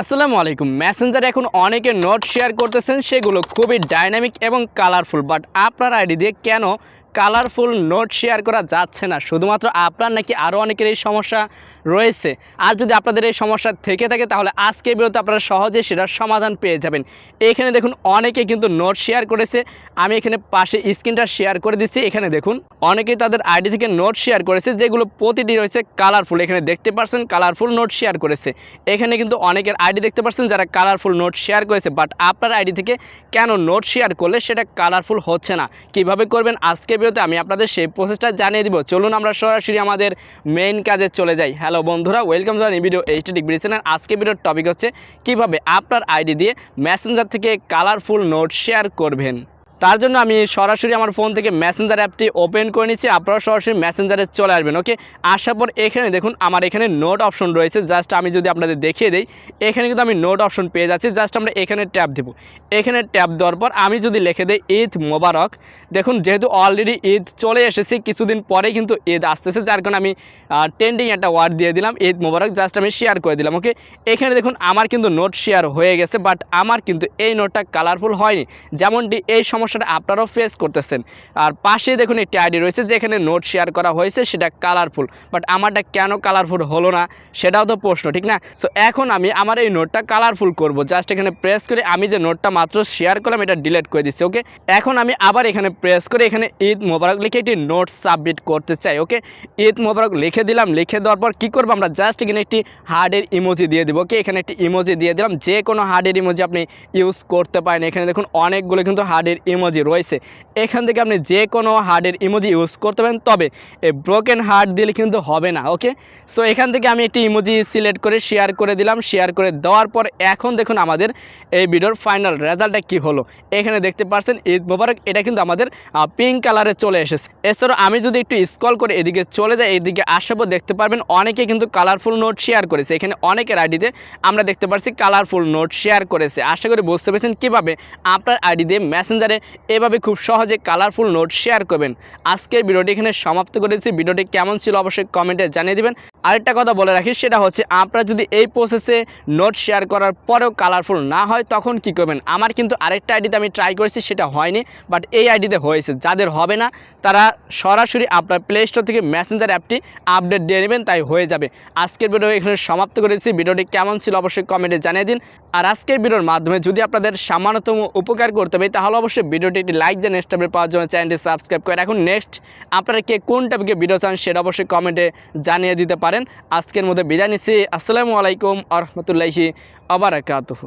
আসসালামু আলাইকুম। মেসেঞ্জারে এখন অনেকে নোট শেয়ার করতেছেন, সেগুলো খুবই ডাইনামিক এবং কালারফুল বাট আপনার আইডি দিয়ে কেন কালারফুল নোট শেয়ার করা যাচ্ছে না। শুধুমাত্র আপনার নাকি আরও অনেকের এই সমস্যা রয়েছে। আর যদি আপনাদের এই সমস্যা থেকে থাকে, তাহলে আজকে বিরত আপনারা সহজে সেটার সমাধান পেয়ে যাবেন। এখানে দেখুন, অনেকে কিন্তু নোট শেয়ার করেছে। আমি এখানে পাশে স্ক্রিনটা শেয়ার করে দিচ্ছি। এখানে দেখুন, অনেকেই তাদের আইডি থেকে নোট শেয়ার করেছে। যেগুলো প্রতিটি রয়েছে কালারফুল। এখানে দেখতে পাচ্ছেন কালারফুল নোট শেয়ার করেছে। এখানে কিন্তু অনেকের আইডি দেখতে পাচ্ছেন যারা কালারফুল নোট শেয়ার করেছে। বাট আপনার আইডি থেকে কেন নোট শেয়ার করলে সেটা কালারফুল হচ্ছে না? কীভাবে করবেন? আজকে ভিডিওতে আমি আপনাদের সেই প্রসেসটা জানিয়ে দিব। চলুন আমরা সরাসরি আমাদের মেইন কাজে চলে যাই। হ্যালো বন্ধুরা welcome to video HT degree channel আজকে ভিডিওর টপিক হচ্ছে, কীভাবে আপনার আইডি দিয়ে মেসেঞ্জার থেকে কালারফুল নোট শেয়ার করবেন। তার জন্য আমি সরাসরি আমার ফোন থেকে মেসেঞ্জার অ্যাপটি ওপেন করে নিচ্ছি। আপনারা সরাসরি মেসেঞ্জারে চলে আসবেন ওকে আসার পর এখানে দেখুন, আমার এখানে নোট অপশন রয়েছে। জাস্ট আমি যদি আপনাদের দেখিয়ে দিই, এখানে কিন্তু আমি নোট অপশন পেয়ে যাচ্ছি। জাস্ট আমরা এখানে ট্যাপ দেব। এখানে ট্যাপ দেওয়ার পর আমি যদি লিখে দিই, ঈদ মোবারক। দেখুন, যেহেতু অলরেডি ঈদ চলে এসেছে, কিছুদিন পরে কিন্তু ঈদ আসতেছে, যার কারণে আমি ট্রেন্ডিং একটা ওয়ার্ড দিয়ে দিলাম, ঈদ মোবারক জাস্ট আমি শেয়ার করে দিলাম ওকে এখানে দেখুন, আমার কিন্তু নোট শেয়ার হয়ে গেছে বাট আমার কিন্তু এই নোটটা কালারফুল হয়নি। যেমনটি এই সমস্যাটা আপনারাও ফেস করতেছেন। আর পাশে দেখুন একটি আইডি রয়েছে, যেখানে নোট শেয়ার করা হয়েছে, সেটা কালারফুল বাট আমারটা কেন কালারফুল হলো না, সেটাও তো প্রশ্ন, ঠিক না? সো এখন আমি আমার এই নোটটা কালারফুল করব। জাস্ট এখানে প্রেস করে আমি যে নোটটা মাত্র শেয়ার করলাম, এটা ডিলিট করে দিচ্ছি ওকে এখন আমি আবার এখানে প্রেস করে এখানে ঈদ মোবারক লিখে একটি নোট সাবমিট করতে চাই ওকে ঈদ মোবারক লিখে দিলাম, লিখে দেওয়ার পর কী করব আমরা? জাস্ট এখানে একটি হার্ডের ইমোজি দিয়ে দেবো ওকে এখানে একটি ইমোজি দিয়ে দিলাম, যে কোনো হার্ডের ইমোজি আপনি ইউজ করতে পারেন। এখানে দেখুন অনেকগুলো কিন্তু হার্ডের ইমোজি রয়েছে, এখান থেকে আপনি যে কোনো হার্ডের ইমোজি ইউজ করতে পারেন, তবে এই ব্রোকেন হার্ড দিলে কিন্তু হবে না ওকে সো এখান থেকে আমি একটি ইমোজি সিলেক্ট করে শেয়ার করে দিলাম শেয়ার করে দেওয়ার পর এখন দেখুন আমাদের এই ভিডিওর ফাইনাল রেজাল্টটা কি হলো। এখানে দেখতে পাচ্ছেন, ঈদ মোবারক, এটা কিন্তু আমাদের পিঙ্ক কালারে চলে এসেছে। এছাড়াও আমি যদি একটু স্ক্রল করে এদিকে চলে যাই, এদিকে আসার দেখতে পারবেন অনেকে কিন্তু কালারফুল নোট শেয়ার করেছে। এখানে অনেকের আইডিতে আমরা দেখতে পাচ্ছি কালারফুল নোট শেয়ার করেছে। আশা করি বুঝতে পেরেছেন কীভাবে আপনার আইডি দিয়ে মেসেঞ্জারে এভাবে খুব সহজে কালারফুল নোট শেয়ার করবেন। আজকের ভিডিওটি এখানে সমাপ্ত করেছি। ভিডিওটি কেমন ছিল অবশ্যই কমেন্টে জানিয়ে দিবেন। আরেকটা কথা বলে রাখি, সেটা হচ্ছে আপনারা যদি এই প্রসেসে নোট শেয়ার করার পরেও কালারফুল না হয়, তখন কি করবেন? আমার কিন্তু আরেকটা আইডিতে আমি ট্রাই করেছি, সেটা হয়নি বাট এই আইডিতে হয়েছে। যাদের হবে না, তারা সরাসরি আপনার প্লে স্টোর থেকে মেসেঞ্জার অ্যাপটি আপডেট দিয়ে নেবেন, তাই হয়ে যাবে। আজকের ভিডিও এখানে সমাপ্ত করেছি। ভিডিওটি কেমন ছিল অবশ্যই কমেন্টে জানিয়ে দিন। আর আজকের ভিডিওর মাধ্যমে যদি আপনাদের সামান্যতম উপকার করতে পারি, তাহলে অবশ্যই ভিডিওটি একটি লাইক দেন আপডেট পাওয়ার জন্য চ্যানেলটি সাবস্ক্রাইব করে এখন নেক্সট আপনারা কে কোন টপিকে ভিডিও চান সেটা অবশ্যই কমেন্টে জানিয়ে দিতে পারেন। আজকের মধ্যে বিদায় নিচ্ছি। আসসালামু আলাইকুম আ রহমতুল্লাহি আবরাকাতুহু